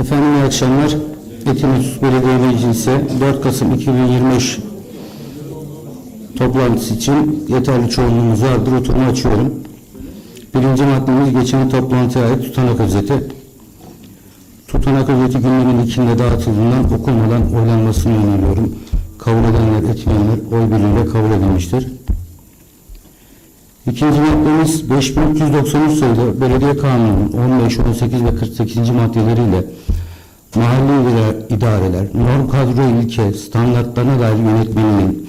Efendim iyi akşamlar. Etimüs Belediye Meclisi 4 Kasım 2025 toplantısı için yeterli çoğunluğumuz vardır. Oturumu açıyorum. Birinci maddemiz geçen toplantıya ait tutanak özeti. Tutanak özeti gündemin ilkinde dağıtıldığından okunmadan oylanmasını öneriyorum. Kabul edenler, etmeyenler oy birliğiyle kabul edilmiştir. İkinci maddemiz 5393 sayılı Belediye Kanunu'nun 15, 18 ve 48. maddeleriyle mahalli idare- idareler, norm kadro ilke, standartlarına dair yönetmeninin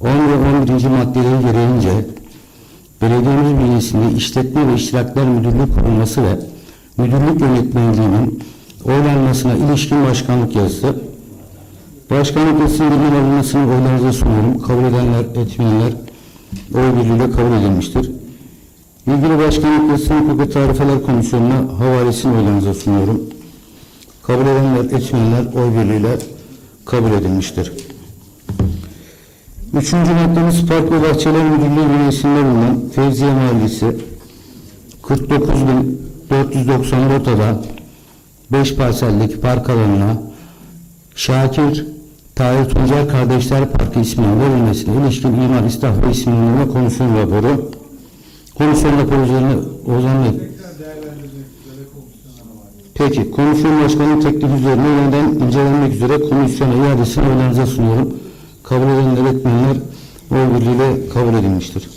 10 ve 11. maddeleri gereğince belediyemiz bünyesinde işletme ve iştirakler müdürlüğü kurulması ve müdürlük yönetmenliğinin oylanmasına ilişkin başkanlık yazısı Başkanlık yazısının gündeme alınmasını oylarınıza sunuyorum. Kabul edenler, etmeyenler oy birliğiyle kabul edilmiştir. İlgili başkanlık yazısının hukuk ve tarifeler komisyonuna havalesini oylarınıza sunuyorum. Kabul edenler, etmeyenler oy birliğiyle kabul edilmiştir. Üçüncü maddemiz Park ve Bahçeler Müdürlüğü bünyesinde bulunan Fevziye Mahallesi 49.490 rotada 5 parsellik park alanına Şakir Tahir Tuncer Kardeşler Parkı isminin verilmesine ilişkin imar ve isimlendirme komisyon raporu komisyon raporu üzerine Ozan Bey Peki, komisyon başkanının teklifi üzerine yeniden incelenmek üzere komisyona iadesini oylarınıza sunuyorum. Kabul edenler etmeyenler oy birliğiyle kabul edilmiştir.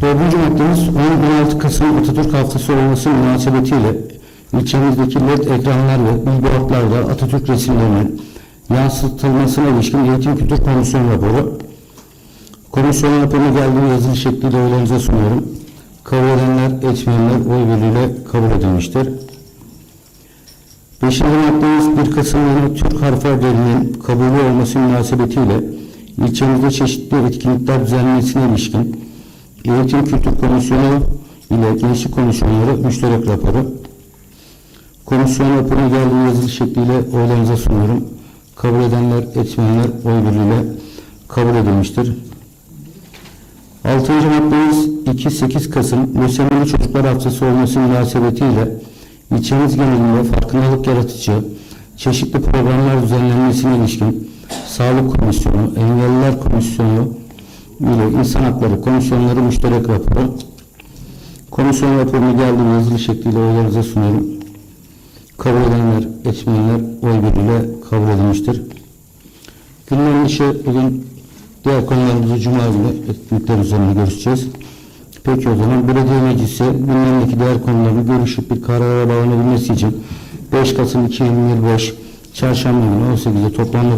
Dördüncü maddemiz 10-16 Kasım Atatürk Haftası olması münasebetiyle ilçemizdeki led ekranlar ve billboardlarda Atatürk resimlerinin yansıtılmasına ilişkin Eğitim Kültür Komisyon raporu Komisyon raporuna geldiği yazılı şekliyle oylarınıza sunuyorum. Kabul edenler, etmeyenler oy birliğiyle kabul edilmiştir. Beşinci maddemiz 1 Kasım Türk harf harflerinin kabulü olması münasebetiyle ilçemizde çeşitli etkinlikler düzenlenmesine ilişkin Eğitim Kültür Komisyonu ile Gençlik Komisyonları müşterek raporu. Komisyon raporuna geldiği yazılı şekliyle oylarınıza sunuyorum. Kabul edenler, etmeyenler oy birliğiyle kabul edilmiştir. Altıncı maddemiz 2-8 Kasım Lösemili Çocuklar Haftası olması münasebetiyle ilçemiz genelinde farkındalık yaratıcı çeşitli programlar düzenlenmesine ilişkin Sağlık Komisyonu, Engelliler Komisyonu ile İnsan Hakları Komisyonları müşterek raporu komisyon raporunu geldiği yazılı şekliyle oylarınıza sunuyorum. Kabul edenler, etmeyenler oy birliğiyle kabul edilmiştir. Gündem dışı bugün diğer konularımızı Cuma günü etkinlikler üzerine görüşeceğiz. Peki o zaman belediye meclisi gündemdeki diğer konularını görüşüp bir karara bağlanabilmesi için 5 Kasım 2025 Çarşamba günü 18'de toplanmak